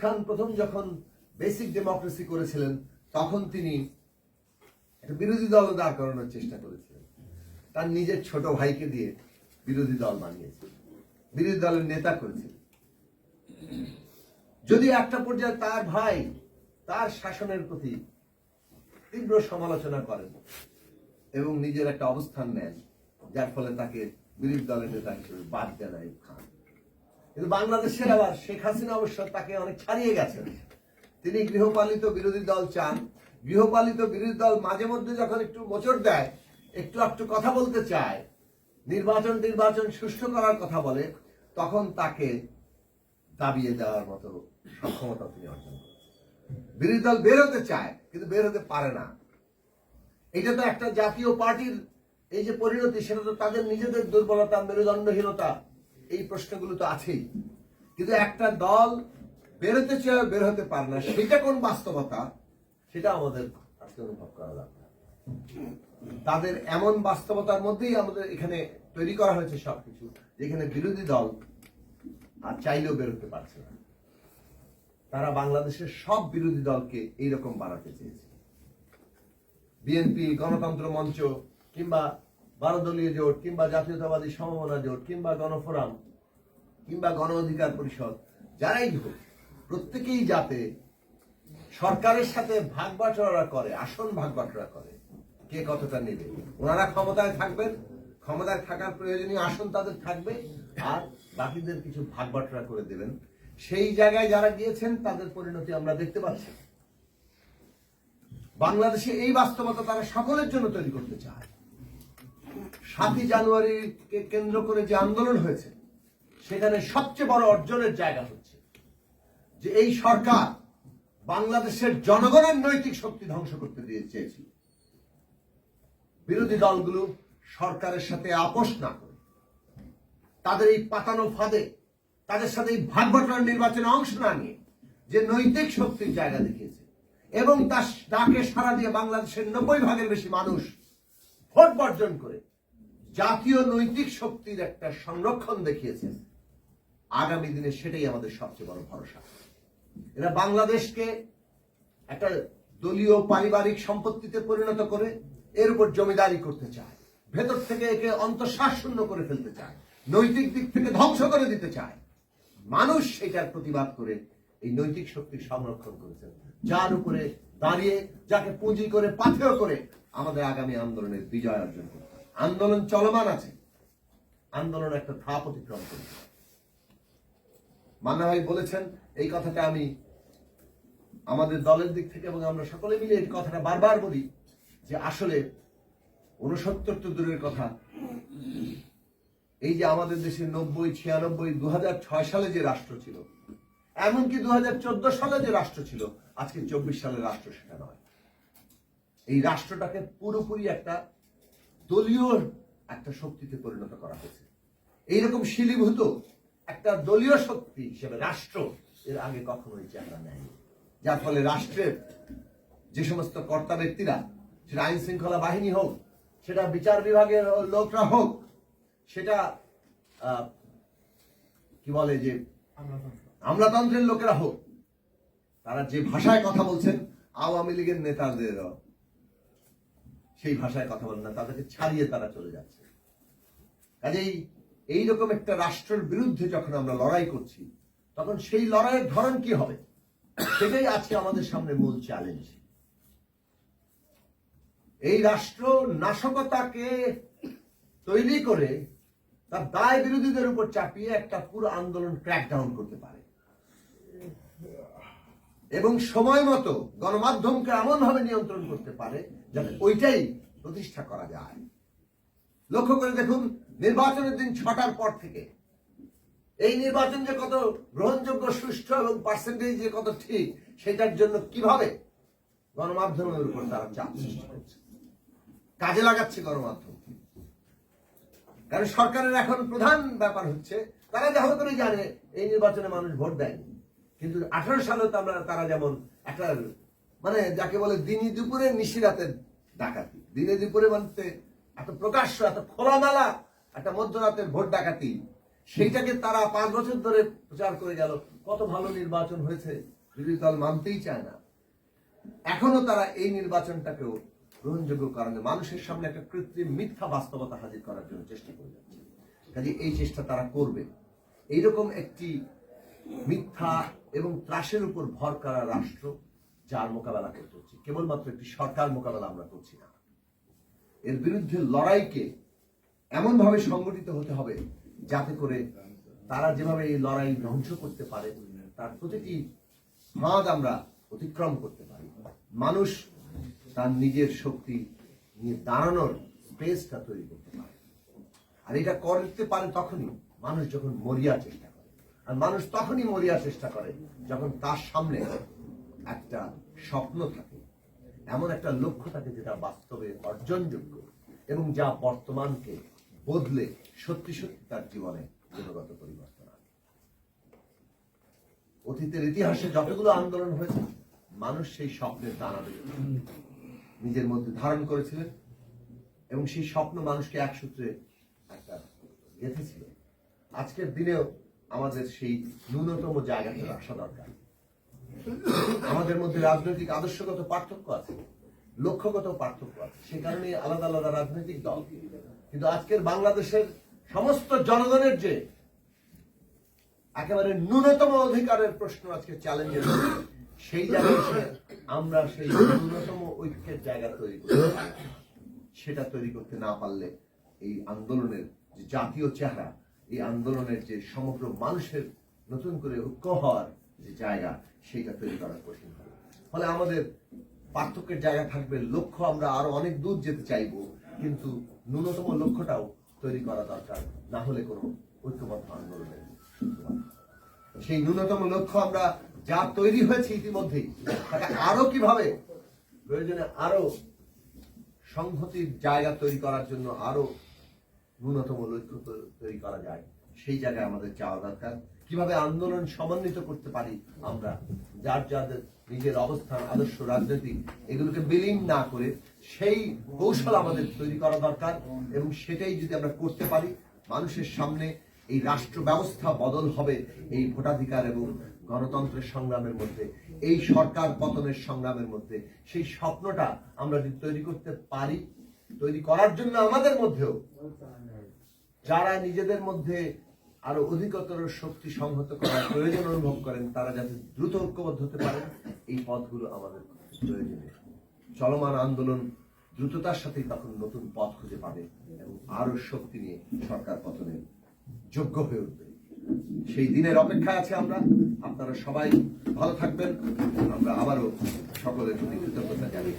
খান প্রথম যখন basic democracy করেছিলেন, তখন তিনি একটা বিরোধী দল দাঁড় করানোর চেষ্টা করেছিলেন। তার নিজের ছোট ভাইকে দিয়ে বিরোধী দল বানিয়েছে বিরোধী দলের নেতা করেছিলেন। যদি একটা পর্যায়ে তার ভাই তার শাসনের প্রতি তীব্র সমালোচনা করেন এবং নিজের একটা অবস্থান নেন, যার ফলে তাকে বিরোধী দলের নেতা হিসেবে বাদ দেন আইয়ুব খান। কিন্তু বাংলাদেশের আবার শেখ হাসিনা অবশ্য তাকে অনেক ছাড়িয়ে গেছেন। তিনি গৃহপালিত বিরোধী দল চান। গৃহপালিত বিরোধী দল মাঝে মধ্যে যখন একটু মোচড় দেয়, একটু একটু কথা বলতে চায়, নির্বাচন নির্বাচন সুষ্ঠু করার কথা বলে, তখন তাকে দাবিয়ে দেওয়ার মতো সক্ষমতা তিনি অর্জন করেন বিরোধী দল বের হতে চায়, কিন্তু বের হতে পারে না। এটা তো একটা জাতীয় পার্টির এই যে পরিণতি, সেটা তো তাদের নিজেদের দুর্বলতা, মেরুদণ্ডহীনতা এই প্রশ্নগুলো তো আছেই। কিন্তু একটা দল বেরোতে চায় বের হতে পারে না, সেটা কোন বাস্তবতা? সেটা আমাদের আজকে অনুভব করা দরকার তাদের এমন বাস্তবতার মধ্যেই আমাদের এখানে তৈরি করা হয়েছে সবকিছু, যেখানে বিরোধী দল আর চাইলেও বেরোতে পারছে না। তারা বাংলাদেশের সব বিরোধী দলকে এইরকম বাড়াতে চেয়েছে। বিএনপি, গণতন্ত্র মঞ্চ কিংবা বারো দলীয় জোট কিংবা জাতীয়তাবাদী সমমনা জোট কিংবা গণফোরাম কিংবা গণ অধিকার পরিষদ, যারাই হোক, প্রত্যেকেই যাতে সরকারের সাথে ভাগ বাটোয়ারা করে, আসন ভাগ বাটোয়ারা করে, কে কতটা নেবে? ওনারা ক্ষমতায় থাকবেন, ক্ষমতায় থাকার প্রয়োজনীয় আসন তাদের থাকবে, আর বাকিদের কিছু ভাগ বাটোয়ারা করে দেবেন। সেই জায়গায় যারা গিয়েছেন, তাদের পরিণতি আমরা দেখতে পাচ্ছি। বাংলাদেশে এই বাস্তবতা তারা সকলের জন্য তৈরি করতে চায়। সাতই জানুয়ারিকে কেন্দ্র করে যে আন্দোলন হয়েছে, সেখানে সবচেয়ে বড় অর্জনের জায়গা হচ্ছে যে এই সরকার বাংলাদেশের জনগণের নৈতিক শক্তি ধ্বংস করতে দিয়ে চেয়েছিল বিরোধী দলগুলো সরকারের সাথে আপোষ না করে, তাদের এই পাতানো ফাঁদে, তাদের সাথে এই ভাগ বটনার নির্বাচনে অংশ না নিয়ে যে নৈতিক শক্তির জায়গা দেখিয়েছে এবং তার ডাকে সারা দিয়ে বাংলাদেশের নব্বই ভাগের বেশি মানুষ ভোট বর্জন করে জাতীয় নৈতিক শক্তির একটা সংরক্ষণ দেখিয়েছে। আগামী দিনে সেটাই আমাদের সবচেয়ে বড় ভরসা। এরা বাংলাদেশকে একটা দলীয় পারিবারিক সম্পত্তিতে পরিণত করে এর উপর জমিদারি করতে চায়, ভেতর থেকে একে অন্তঃশ্বাস শূন্য করে ফেলতে চায়, নৈতিক দিক থেকে ধ্বংস করে দিতে চায়। মানুষ সেটার প্রতিবাদ করে এই নৈতিক শক্তির সংরক্ষণ করেছেন যার উপরে দাঁড়িয়ে যাকে পুঁজি করে পাথেয় করে আমাদের আগামী আন্দোলনের বিজয় অর্জন করতে হবে। আন্দোলন চলমান আছে। আন্দোলন একটা ধাপ অতিক্রম করেছে মান্না ভাই বলেছেন, এই কথাটা আমি আমাদের দলের দিক থেকে এবং আমরা সকলে মিলে এই কথাটা বারবার বলি যে আসলে উনসত্তর তো দূরের কথা। এই যে আমাদের দেশে নব্বই, ছিয়ানব্বই দু সালে যে রাষ্ট্র ছিল, এমনকি দু হাজার চোদ্দ সালে যে রাষ্ট্র ছিল, আজকে চব্বিশ সালের রাষ্ট্র সেটা নয়। এই রাষ্ট্রটাকে পুরোপুরি একটা দলীয় একটা শক্তিতে পরিণত করা হয়েছে। এইরকম শিলীভূত একটা দলীয় শক্তি হিসেবে রাষ্ট্র এর আগে কখনোই চেহারা নেয়নি। যার ফলে রাষ্ট্রের যে সমস্ত কর্তা ব্যক্তিরা, সেটা আইন শৃঙ্খলা বাহিনী হোক, সেটা বিচার বিভাগের লোকরা হোক, সেটা কি বলে যে আমলাতন্ত্রের লোকেরা হোক, তারা যে ভাষায় কথা বলছেন, আওয়ামী লীগের নেতাদের সেই ভাষায় কথা বলেন না, তাদেরকে ছাড়িয়ে তারা চলে যাচ্ছে। কাজেই এইরকম একটা রাষ্ট্রের বিরুদ্ধে যখন আমরা লড়াই করছি, তখন সেই লড়াইয়ের ধরন কি হবে? সেটাই আজকে আমাদের সামনে মূল চ্যালেঞ্জ এই রাষ্ট্র নাশকতাকে তৈরি করে তার দায় বিরোধীদের উপর চাপিয়ে একটা পুরো আন্দোলন ক্র্যাকডাউন করতে পারে। এবং সময় মতো গণমাধ্যমকে এমন ভাবে নিয়ন্ত্রণ করতে পারে যাতে ওইটাই প্রতিষ্ঠা করা যায়। লক্ষ্য করে দেখুন, নির্বাচনের দিন ছটার পর থেকে এই নির্বাচন যে কত গ্রহণযোগ্য, সুষ্ঠু এবং পার্সেন্টেজ যে কত ঠিক, সেটার জন্য কীভাবে গণমাধ্যমের উপর তারা চাপ সৃষ্টি করছে? কাজে লাগাচ্ছে গণমাধ্যম। কারণ সরকারের এখন প্রধান ব্যাপার হচ্ছে, তারা যা করে জানে, এই নির্বাচনে মানুষ ভোট দেয়নি। কিন্তু আঠারো সালে তো আমরা, তারা যেমন একটা মানে যাকে বলে দিনী দুপুরে নিশিরাতের ডাকাতি। দিনে দুপুরে বলতে এত প্রকাশ্য, এত খোলামেলা একটা মধ্যরাতের ভোট ডাকাতি। সেইটাকে তারা পাঁচ বছর ধরে প্রচার করে গেল। কত ভালো নির্বাচন হয়েছে, বিরোধী দল মানতেই চায় না। এখনও তারা এই নির্বাচনটাকেও গ্রহণযোগ্য কারণে মানুষের সামনে একটা কৃত্রিম মিথ্যা বাস্তবতা হাজির করার জন্য চেষ্টা করে যাচ্ছে। কাজে এই চেষ্টা তারা করবে। এইরকম একটি মিথ্যা এবং ত্রাসের উপর ভর করা রাষ্ট্র যার মোকাবেলা করতে হচ্ছে। কেবলমাত্র একটি সরকার মোকাবেলা আমরা করছি না। এর বিরুদ্ধে লড়াইকে এমনভাবে সংগঠিত হতে হবে যাতে করে তারা যেভাবে এই লড়াই ধ্বংস করতে পারে, তার প্রতিটি ফাঁদ আমরা অতিক্রম করতে পারি। মানুষ তার নিজের শক্তি নিয়ে দাঁড়ানোর স্পেসটা তৈরি করতে পারে। আর এটা করতে পারে তখনই মানুষ যখন মরিয়া চেষ্টা আর মানুষ তখনই মরিয়া চেষ্টা করে যখন তার সামনে একটা স্বপ্ন থাকে। এমন একটা লক্ষ্য থাকে যেটা বাস্তবে অর্জনযোগ্য এবং যা বর্তমানকে বদলে সত্যি সত্যি তার জীবনে গুণগত পরিবর্তন আনে। অতীতের ইতিহাসে যতগুলো আন্দোলন হয়েছে, মানুষ সেই স্বপ্নের দানা নিজের মধ্যে ধারণ করেছিলেন এবং সেই স্বপ্ন মানুষকে এক সূত্রে একটা গেঁথেছিল। আজকের দিনেও আমাদের সেই ন্যূনতম জায়গাতে রাখা দরকার। আমাদের মধ্যে রাজনৈতিক আদর্শগত পার্থক্য আছে, লক্ষ্যগত পার্থক্য আছে, সে কারণে আলাদা আলাদা রাজনৈতিক দল। কিন্তু আজকের বাংলাদেশের সমস্ত জনগণের যে একেবারে ন্যূনতম অধিকারের প্রশ্ন আজকে চ্যালেঞ্জের সেই জায়গায় আমরা সেই ন্যূনতম ঐক্যের জায়গা তৈরি করতে সেটা তৈরি করতে না পারলে এই আন্দোলনের যে জাতীয় চেহারা এই আন্দোলনের যে সমগ্র মানুষের নতুন করে ঐক্য হওয়ার যে জায়গা, সেইটা তৈরি করা কঠিন হবে ফলে আমাদের পার্থক্যের জায়গা থাকবে লক্ষ্য, আমরা আরও অনেক দূর যেতে চাইব, কিন্তু ন্যূনতম লক্ষ্যটাও তৈরি করা দরকার, না হলে কোনো ঐক্যবদ্ধ আন্দোলনের। সেই ন্যূনতম লক্ষ্য আমরা যা তৈরি হয়েছে ইতিমধ্যেই, তাকে আরও কীভাবে প্রয়োজনে আরও সংহতির জায়গা তৈরি করার জন্য আরও ন্যূনতম লক্ষ্য তৈরি করা যায়। সেই জায়গায় আমাদের চাওয়া দরকার। কীভাবে আন্দোলন সমন্বিত করতে পারি আমরা? যার যাদের নিজের অবস্থান, আদর্শ, রাজনৈতিক, এগুলোকে বিলীন না করে সেই কৌশল আমাদের তৈরি করা দরকার এবং সেটাই যদি আমরা করতে পারি, মানুষের সামনে এই রাষ্ট্র ব্যবস্থা বদল হবে এই ভোটাধিকার এবং গণতন্ত্রের সংগ্রামের মধ্যে, এই সরকার পতনের সংগ্রামের মধ্যে। সেই স্বপ্নটা আমরা যদি তৈরি করতে পারি, তৈরি করার জন্য আমাদের মধ্যেও যারা নিজেদের মধ্যে আরও অধিকতর শক্তি সংহত করার প্রয়োজন অনুভব করেন, তারা যাতে দ্রুত ঐক্যবদ্ধ হতে পারেন এই পথগুলো আমাদের প্রয়োজনীয়। চলমান আন্দোলন দ্রুততার সাথে তখন নতুন পথ খুঁজে পাবে এবং আরও শক্তি নিয়ে সরকার পতনের যোগ্য হয়ে উঠবে। সেই দিনের অপেক্ষায় আছে আমরা। আপনারা সবাই ভালো থাকবেন। আমরা আবারও সকলের প্রতি কৃতজ্ঞতা জানিয়ে